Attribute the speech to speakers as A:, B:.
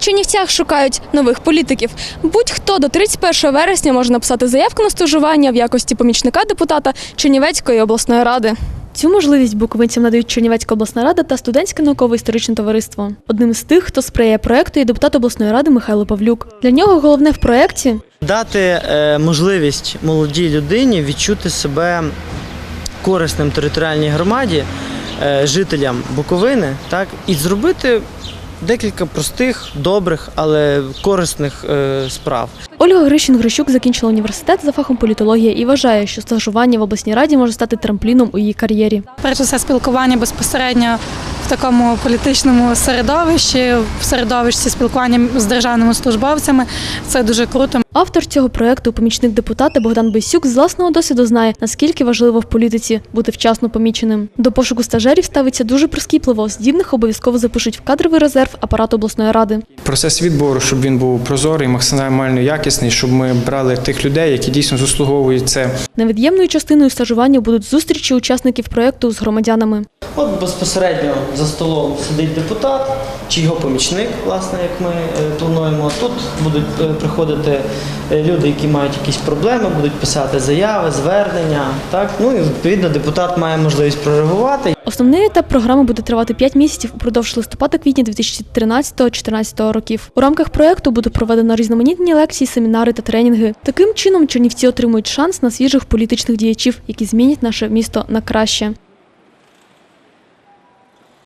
A: В Чернівцях шукають нових політиків. Будь-хто до 31 вересня може написати заявку на стажування в якості помічника депутата Чернівецької обласної ради. Цю можливість буковинцям надають Чернівецька обласна рада та студентське науково-історичне товариство. Одним з тих, хто сприяє проекту, є депутат обласної ради Михайло Павлюк. Для нього головне в проекті
B: Дати е, можливість молодій людині відчути себе корисним територіальній громаді, е, жителям Буковини, так, і зробити декілька простих, добрих, але корисних е, справ.
A: Ольга Грищин Грищук закінчила університет за фахом політологія і вважає, що стажування в обласній раді може стати трампліном у її кар'єрі.
C: Перш за все, спілкування безпосередньо такому політичному середовищі, в середовищі спілкування з державними службовцями. Це дуже круто.
A: Автор цього проекту, помічник депутата Богдан Бесюк, з власного досвіду знає, наскільки важливо в політиці бути вчасно поміченим. До пошуку стажерів ставиться дуже прискіпливо. Здібних обов'язково запишуть в кадровий резерв апарату обласної ради.
D: Процес відбору, щоб він був прозорий, максимально якісний, щоб ми брали тих людей, які дійсно заслуговують це.
A: Невід'ємною частиною стажування будуть зустрічі учасників проекту з громадянами.
B: От безпосередньо за столом сидить депутат чи його помічник, власне, як ми е, плануємо. Тут будуть е, приходити е, люди, які мають якісь проблеми, будуть писати заяви, звернення. Так? Ну і відповідно депутат має можливість прореагувати.
A: Основний етап програми буде тривати 5 місяців упродовж листопада-квітня 2013-2014 років. У рамках проекту буде проведено різноманітні лекції, семінари та тренінги. Таким чином чернівці отримують шанс на свіжих політичних діячів, які змінять наше місто на краще.